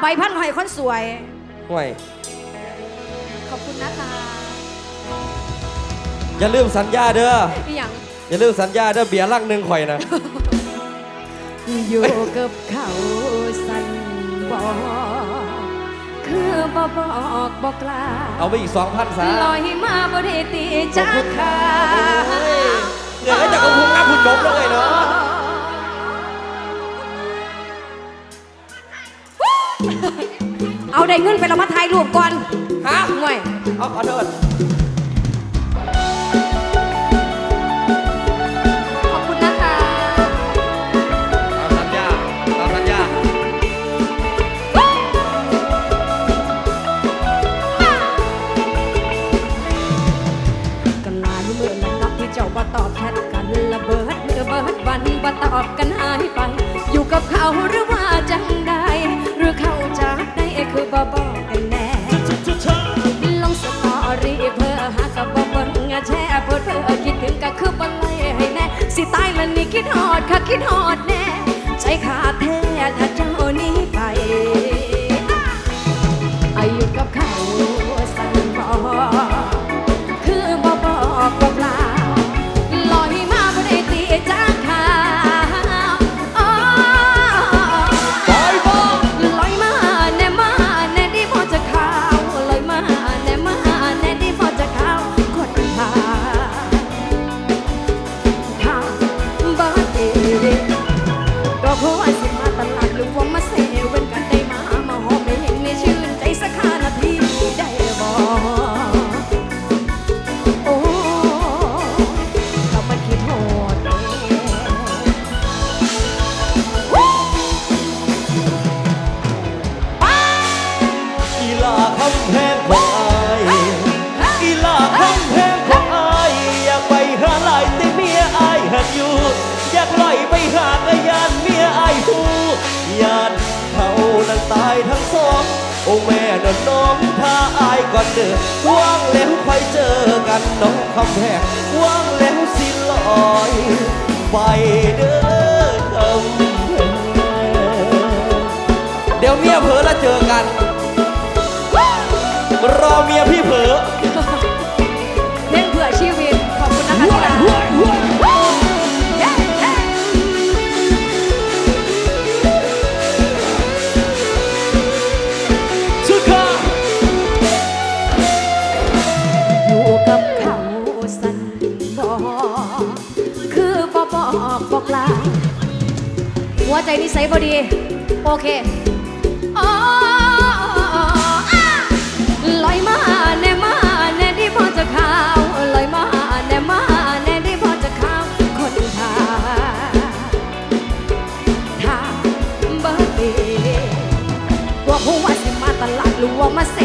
ใบพัดหอยคนสวย ห่วย ขอบคุณนะคะอย่าลืมสัญญาเด้อ พี่หงอย่าลืมสัญญาเด้อเบียร์ลังหนึ่งข่อยนะ อยู่กับเขาสันบอกคือบ่บอกบอกกล่าเอาไปอีกสองพันซะ ลอยมาบริตีจากขาเดี๋ยวก็จะเอาพุงกับพุงนกแล้วไงเนาะ เอาได้เงินไปเรามาถ่ายรูปก่อนฮะ ห่วย เอาขอโทษ ยานเมียไอ้หูยานเขานั้นตายทั้งสองโอ้แม่นอนน้องถ้าอายก่อนเด้อว่างแล้วค่อยเจอกันน้องคำแพงว่างแล้วสิลอยไปเด้อคำเดี๋ยวเมียเผลอแล้วเจอกันรอเมียพี่เผลอ สัยบดี โอเคอ๋อลอยมาแน่มาแน่ที่พอจะข้าวลอยมาแน่มาแน่ที่พอจะข้าวคนทาทาบอดีว่าผู้ว่าสิมาตลาดหรือว่ามาเส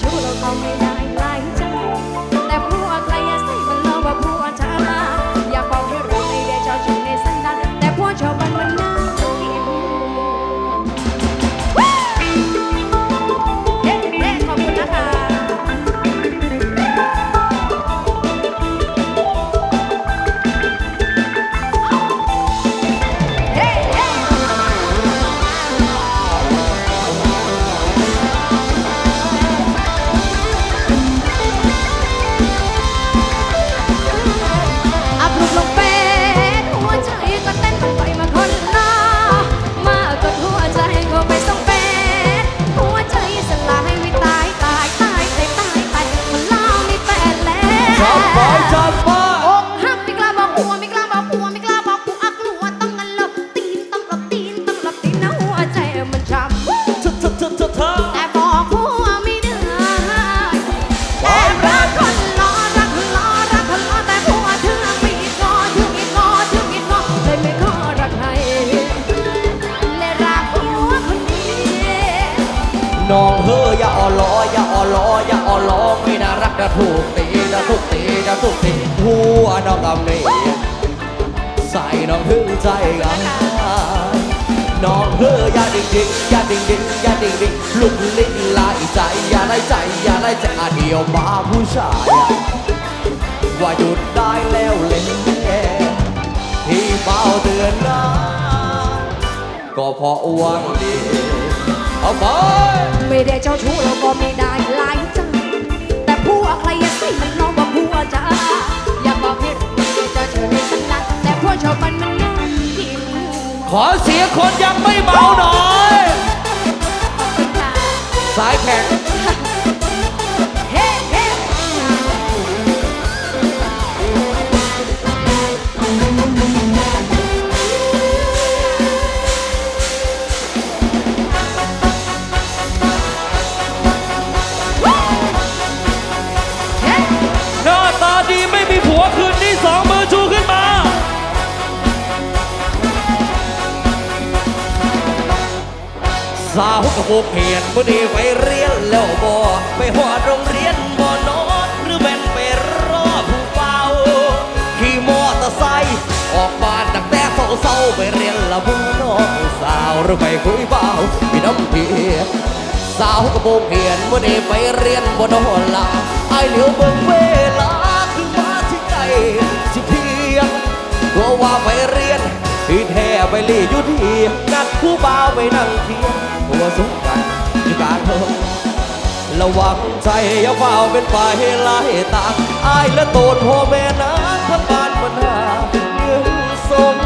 求楼的好朋。 องไม่น่ารักจะถูกตีจะถูกตีจะถูกตีหัวน้องกำนี้ใส่น้องถึงใจกันน้องเธอยาดิ่งดิ่งยาดิ่งดิ่งยาดิ่งดิ่งลุกลิ้นลายใจอย่าไล่ใจอย่าไล่ใจอาเดียวมาผู้ชายว่าหยุดได้แล้วเลยที่เบาเตือนนะก็เพราะวนดีเอาไปไม่ได้เจ้าชู้เราก็ไม่ได้ลาย มันร้องว่าผัวจ๋อยากบอกให้รู้ว่จเธอในฉันนั้นแต่ผัวชอบมันมันง่ายที่ ขอเสียคนยังไม่มา เขียนมื่อนี้ไปเรียนแล้วบ่ไปหอดโรงเรียนบ่นอนหรือแม่นไปรอผู้เป่าขี่มอเตอร์ไซค์ออกบ้านตั้งแต่เศร้าๆไปเรียนละบ่น้องสาวหรือไปคุยเบาพี่น้ำเพียสาวกระโปรงเขียนเมื่อได้ไปเรียนบนอนลาไอเหลียวเบิ่งเวลาคือมาที่ใจสิเพียงตัวว่าไปเรียนที่แท้ไปลีอยู่ที่นัดผู้บ่าวไปนั่งเทียงตัวสงกัน การเพิ่มระวังใจอย่าเฝ้าเป็นฝ่ายให้ลายตาอายและโตนพ่อแม่นะทั้งบ้านมันหายืนสม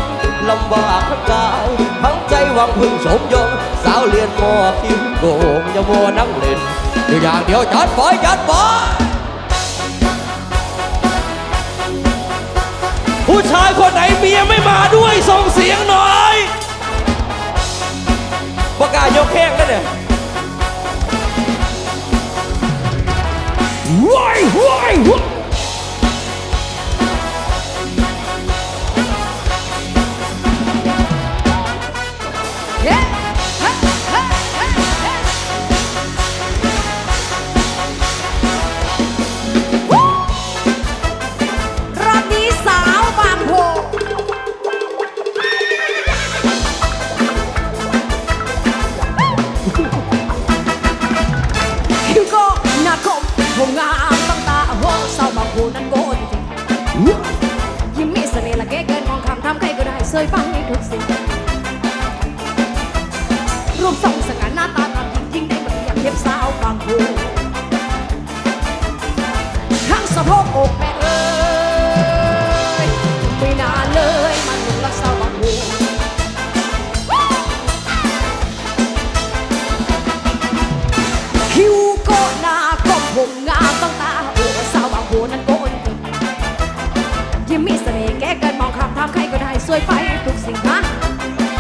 ลำบากทั้งกายทั้งใจหวังพึ่งสมยงสาวเรียนมอคิ้วโกงอย่ามัวนั่งเล่นอยู่อย่างเดียวจัดบอยจัดบอยผู้ชายคนไหนเมียไม่มาด้วยส่งเสียงหน่อยประกาศยกแข้งกันเนี่ย ว้ายำใค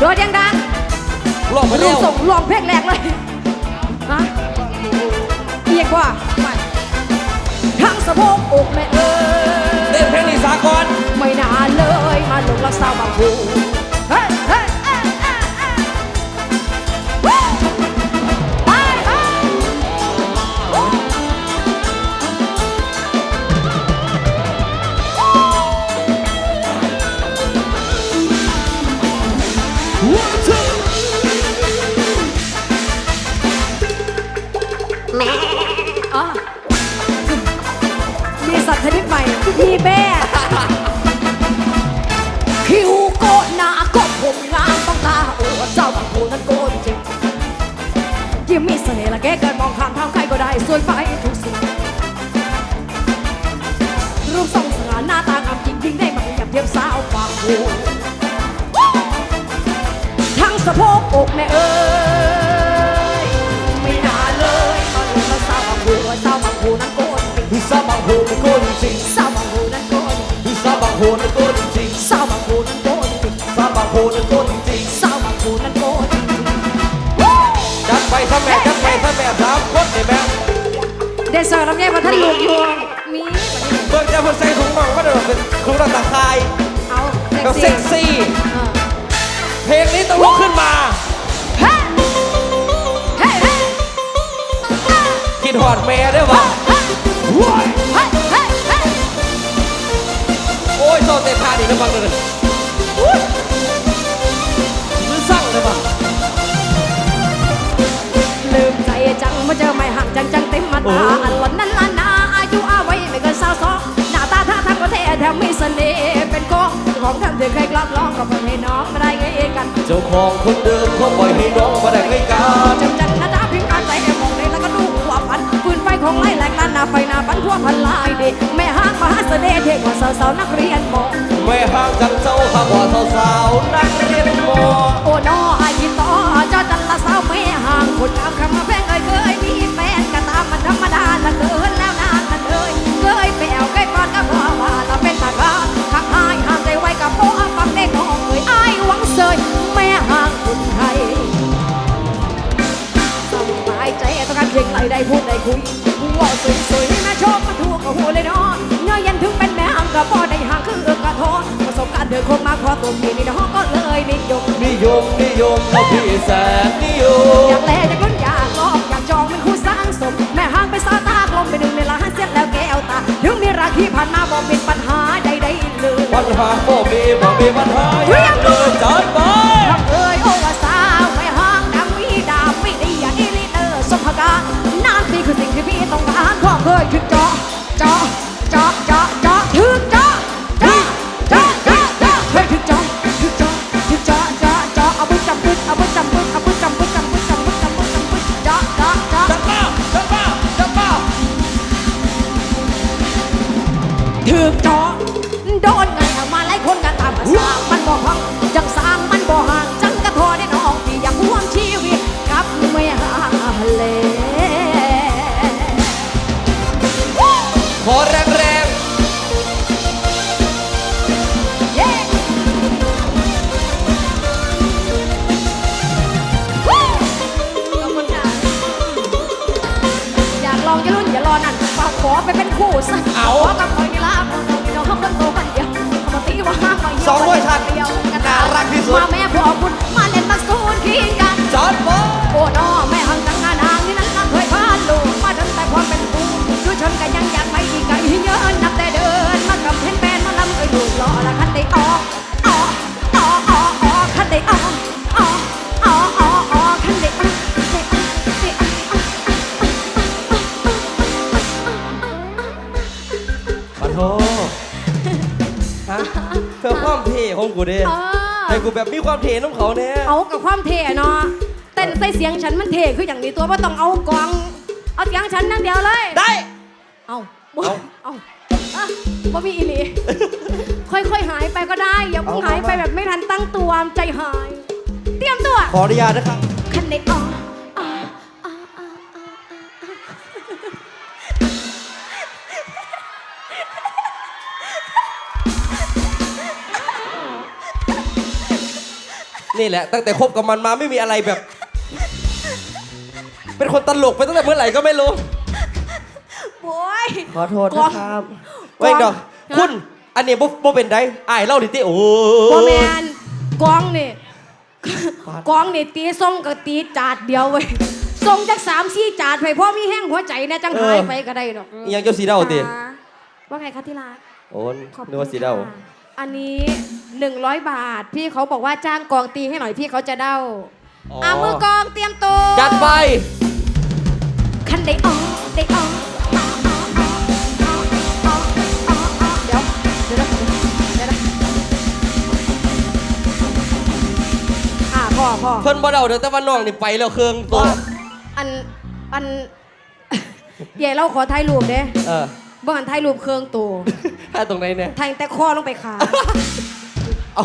โดดยังดังลองไปลูเร็กวส่งลองเพลงแรกเลยฮะเอียงกว่าไปทั้งสะโพกอกแม่เอ้เต้ยนเพลงนี้สากลไม่นานเลยมาลงรักสาวบางพูเฮ้ยเฮ้ย อ๋อมีสัตว์ชนิดใหม่พี่แม่คิวโกนหนาก็ผมงามต้องตาโอ้เจ้าบางโพนั้นโกนจริงยิ้มมีเสน่ห์ละแกเกินมองข้ามทางใครก็ได้สวยไปทุกสิ่งรูปทรงสง่าหน้าตางามจริงยิ่งได้มาเทียบเทียมสาวบางโพทั้งสะโพกอกแม่เอ้ย สาบางโพมันโกนจริงสาวบางโพนั้นโกนจริงจัดไปซะแม่จัดไปซะแม่สามคนนี่แม่เดซเซอร์ลำไยมาท่านลูกอยู่มีเบิ่งจะเพิ่นใส่ถุงน่องมาเด้อเป็นถุงตะข่ายเอาก็เซ็เซ็กกซี่ซี่เออเพลงนี้ต้องลุกขึ้นมาเฮ้เฮ้เฮ้คิดหอดแม่ได้อวะว้ายเฮ้เฮ้เฮ้โอ้ยโซเตท่านี่นะบังเลยอุ๊ย มาเจอไม่ห่างจังจังเต็มมาตาอันหล่อนนั้นล้านนาอายุอาไว้ไม่เกินสาวสองหน้าตาท่าทางก็เท่แถมมีเสน่ห์เป็นกองของท่านที่เคยกลับร้องกับเพื่อนให้น้องไม่ได้ไงกัน เจ้าของคนเดิมเขาปล่อยให้น้องมาได้ไงกันจังจังนะดาพิมพ์การใจแอบมองเลยแล้วก็ดูหัวพันปืนไฟของไล่แหลกล้านหน้าไฟหน้าปันทั่วพันลายเด็กแม่ห้างมหาเสน่ห์เทกว่าสาวๆนักเรียนมอไม่ห่างจากเจ้าข้ากว่าสาวๆนักเรียนมอโอ้นออายิต่อเจ้าจันละสาวไม่ห่าง คนงามคำมาแพงเคยเคยมีแฟนก็ตามมันธรรมดาละเกินแล้วนานนั่นเลยเคยไปแอวใกล้ปอนก็พอว่าเราเป็นทางการทักทายห้ามใจไว้กับโป๊ะฟังได้น้องเอ้ยอ้ายหวังเสยแม่ห่างคนไทยสบายใจต้องการเพียงไรได้พูดได้คุยว่าสวยสวยๆแม่ชอบมาถูกกับหัวเลยเนาะเนื้อยันถึงเป็นแม่ห่างกับพ่อได้หา เดินคงมาขอตัวพี่นี่เนาะก็เลยนิยมนิยมนิยมเราพี่แสนนิยอยามกแลอยากลุ้นอยากลองอยากจองเป็นคู่สร้างสม แม่ห่างไปซาตากลมไปดึงในล้านเสียแล้วแก้วตาถึงมีรักที่ผ่านมาบอกเป็นปัญหาใดๆเลยปัญหาบ่มีบ่มีปัญหาอย่างเดินจัดไปรักเอ่ยโอวาสาวไม่ห่างดังวีดาไม่ได้อยากอีลิเตอร์สมภการนานปีคือสิ่งที่พี่ต้องการขอเคยถึงเจาะเจา ขอไปเป็นคู่ซะขอกับคอยนี่ละคนเราเราเขาคนโตคนเดียวมาตีว่าห้ามมาเหี่ยวเดียวกันมาแม่พ่อคุณมาเล่นมาสูนขี้กันจัดไปโอ้น้อแม่หังตั้งงานหางที่นั้นนั่งเคยพานลูกมาจนแต่ความเป็นกูดูชนกันยังอยากไปอีกไกลเยอะนับแต่เดินมากับเพนแฟนมาลำเอ้ยลูกรอละคันได้ออกออกออกออกออกคันได้ออก กูเด้เอให้อกูแบบมีความเท่น้ำเขาเนี่ยเอากับความเท่เนาะเต้นใส่เสียงฉันมันเท่คืออย่างนี้ตัวว่าต้องเอากอง เอาเสียงฉันนั่นเดียวเลย ได้ เอาบ่เอาเอาอะบ่มีอีหลี ค่อยๆหายไปก็ได้ อย่าเพิ่งเอาหายไปมาแบบไม่ทันตั้งตัวใจหาย เตรียมตัวขออนุญาตนะครับ คันเด็ดออก นี่แหละ ตั้งแต่คบกับมันมาไม่มีอะไรแบบ เป็นคนตลกไปตั้งแต่เมื่อไหร่ก็ไม่รู้โอ้ย ขอโทษกองนะครับกองเว้ยดอกฮะคุณ อันนี้บ่บ่เป็นไดอายเล่าดิติโอ้บอแมนกองนี่ปาดกองนี่ตีส่งกับตีจาดเดียวเว้ยส่งจากสามสี่จาดไปเพราะมีแห้งหัวใจนะจังหายไปก็ได้ดอกอิหยังเจ้าสีเดาติอ่าว่าไงคะที่รัก โอ้นขอบคุณนึกว่าสีเดา ค่ะ อันนี้ 100 บาท พี่เขาบอกว่าจ้างกองตีให้หน่อยพี่เขาจะเดาอ๋ออ่มือกองเตรียมตัวจัดไป คันได้ออกได้ออกเดี๋ยวเดี๋ยวนะเดี๋ยวนะอะพ่อพ่อ เพิ่นบ่เดาเด้อแต่ว่าน้องนี่ไปแล้วเครื่องตัว อัน อัน เย่เราขอถ่ายรูปเด้ เออ บ้านถ่ายรูปเครื่องตัวถ้าตรงไหนเนี่ยแทงแต่คอลงไปขาเอา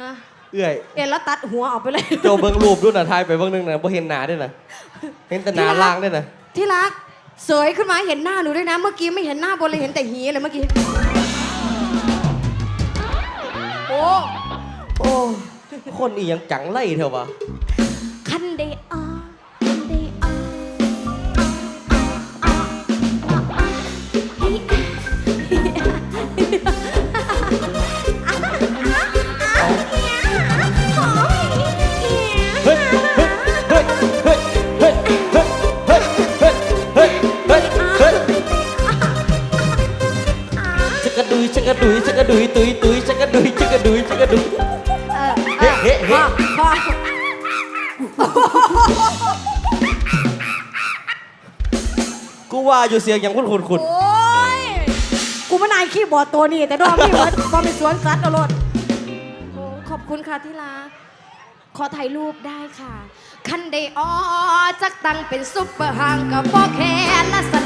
ฮะเอื้อย เอ็นแล้วตัดหัวออกไปเลยโจเบิ่งรูปดูน่ะทายไปเบิ่งหนึงน่ะบ่เห็นหน้าด้วยน่ะเห็นแต่หน้าล่างด้วยน่ะที่รักเสยขึ้นมาเห็นหน้าหนูด้วยนะ เมื่อกี้ไม่เห็นหน้าบนเลยเห็นแต่หีเลยเมื่อกี้โอ้โอ้คนอีหยังจังไล่เถอะวะ ดุยจักระดุยตุยตุยจักระดุยจักระดุยจักระดุยเออเฮ้เฮ้เฮ้พอพอกูว่าอยู่เสียงอย่างคุณคุณคุณโอ้ยกูมานายขี้บอร์ดตัวนี้แต่ดอมนี่มันบอมเป็นสวนสัตว์เอารถโอ้ขอบคุณค่ะที่รักขอถ่ายรูปได้ค่ะ คันได้ออจักตังเป็นซุปเปอร์ฮางกับพ่อแค่ละสันแล้วให้